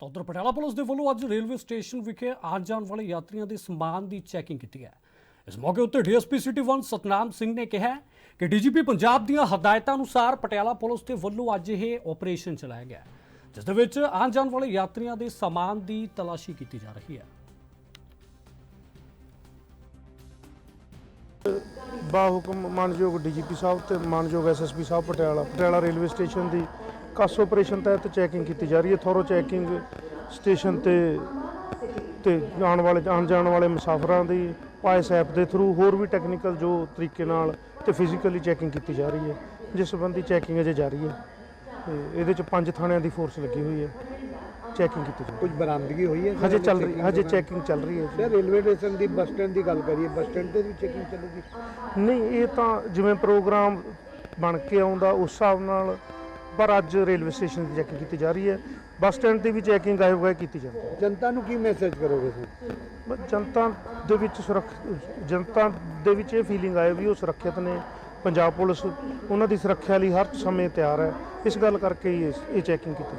ਤਾਂ ਉੱਧਰ ਪਟਿਆਲਾ ਪੁਲਿਸ ਦੇ ਵੱਲੋਂ ਅੱਜ ਰੇਲਵੇ ਸਟੇਸ਼ਨ ਵਿਖੇ ਆਉਣ ਜਾਣ ਵਾਲੇ ਯਾਤਰੀਆਂ ਦੇ ਸਮਾਨ ਦੀ ਚੈਕਿੰਗ ਕੀਤੀ ਹੈ। ਇਸ ਮੌਕੇ ਉੱਤੇ ਡੀਐਸਪੀ ਸਿਟੀ 1 ਸਤਨਾਮ ਸਿੰਘ ਨੇ ਕਿਹਾ ਕਿ ਡੀਜੀਪੀ ਪੰਜਾਬ ਦੀਆਂ ਹਦਾਇਤਾਂ ਅਨੁਸਾਰ ਪਟਿਆਲਾ ਪੁਲਿਸ ਦੇ ਵੱਲੋਂ ਅੱਜ ਇਹ ਆਪਰੇਸ਼ਨ ਚਲਾਇਆ ਗਿਆ ਜਿਸ ਦੇ ਵਿੱਚ ਆਉਣ ਜਾਣ ਵਾਲੇ ਯਾਤਰੀਆਂ ਦੇ ਸਮਾਨ ਦੀ ਤਲਾਸ਼ੀ ਕੀਤੀ ਜਾ ਰਹੀ ਹੈ। ਬਾ ਮਾਨਯੋਗ ਡੀਜੀਪੀ ਸਾਹਿਬ ਤੇ ਮਾਨਯੋਗ ਐਸਐਸਪੀ ਸਾਹਿਬ ਪਟਿਆਲਾ ਪਟਿਆਲਾ ਰੇਲਵੇ ਸਟੇਸ਼ਨ ਦੀ ਕਾਸ ਆਪਰੇਸ਼ਨ ਤਹਿਤ ਚੈਕਿੰਗ ਕੀਤੀ ਜਾ ਰਹੀ ਹੈ। ਥੋਰੋ ਚੈਕਿੰਗ ਸਟੇਸ਼ਨ ਤੇ ਤੇ ਆਉਣ ਵਾਲੇ ਆਉਣ ਜਾਣ ਵਾਲੇ ਮੁਸਾਫਰਾਂ ਦੀ ਪਾਇਸ ਐਪ ਦੇ ਥਰੂ ਹੋਰ ਵੀ ਟੈਕਨੀਕਲ ਜੋ ਤਰੀਕੇ ਨਾਲ ਤੇ ਫਿਜ਼ੀਕਲੀ ਚੈਕਿੰਗ ਕੀਤੀ ਜਾ ਰਹੀ ਹੈ। ਜਿਸ ਸੰਬੰਧੀ ਚੈਕਿੰਗ ਅਜੇ ਜਾਰੀ ਹੈ। ਤੇ ਇਹਦੇ ਚ ਪੰਜ ਥਾਣਿਆਂ ਦੀ ਫੋਰਸ ਲੱਗੀ ਹੋਈ ਹੈ। ਚੈਕਿੰਗ ਕੀਤੀ ਜਾ ਰਹੀ ਕੁਝ ਬਰਾਮਦਗੀ ਹੋਈ ਹੈ? ਹਜੇ ਚੱਲ ਰਹੀ ਹਜੇ ਚੈਕਿੰਗ ਚੱਲ ਰਹੀ ਹੈ ਸਰ ਰੇਲਵੇ ਸਟੇਸ਼ਨ ਦੀ ਬੱਸ ਸਟੈਂਡ ਦੀ ਗੱਲ ਕਰੀਏ ਬੱਸ ਸਟੈਂਡ ਤੇ ਵੀ ਚੈਕਿੰਗ ਚੱਲੂਗੀ? ਨਹੀਂ ਇਹ ਤਾਂ ਜਿਵੇਂ ਪ੍ਰੋਗਰਾਮ ਬਣ ਕੇ ਆਉਂਦਾ ਉਸ ਹਿਸਾਬ ਨਾਲ ਪਰ ਅੱਜ ਰੇਲਵੇ ਸਟੇਸ਼ਨ ਦੀ ਚੈਕਿੰਗ ਕੀਤੀ ਜਾ ਰਹੀ ਹੈ। ਬੱਸ ਸਟੈਂਡ ਦੀ ਵੀ ਚੈਕਿੰਗ ਆਏ ਹੋਏ ਕੀਤੀ ਜਾਂਦੀ ਹੈ। ਜਨਤਾ ਨੂੰ ਕੀ ਮੈਸੇਜ ਕਰੋਗੇ ਬਸ ਜਨਤਾ ਦੇ ਵਿੱਚ ਸੁਰੱਖ ਜਨਤਾ ਦੇ ਵਿੱਚ ਇਹ ਫੀਲਿੰਗ ਆਏ ਵੀ ਉਹ ਸੁਰੱਖਿਅਤ ਨੇ। ਪੰਜਾਬ ਪੁਲਿਸ ਉਹਨਾਂ ਦੀ ਸੁਰੱਖਿਆ ਲਈ ਹਰ ਸਮੇਂ ਤਿਆਰ ਹੈ। ਇਸ ਗੱਲ ਕਰਕੇ ਹੀ ਇਹ- ਇਹ ਚੈਕਿੰਗ ਕੀਤੀ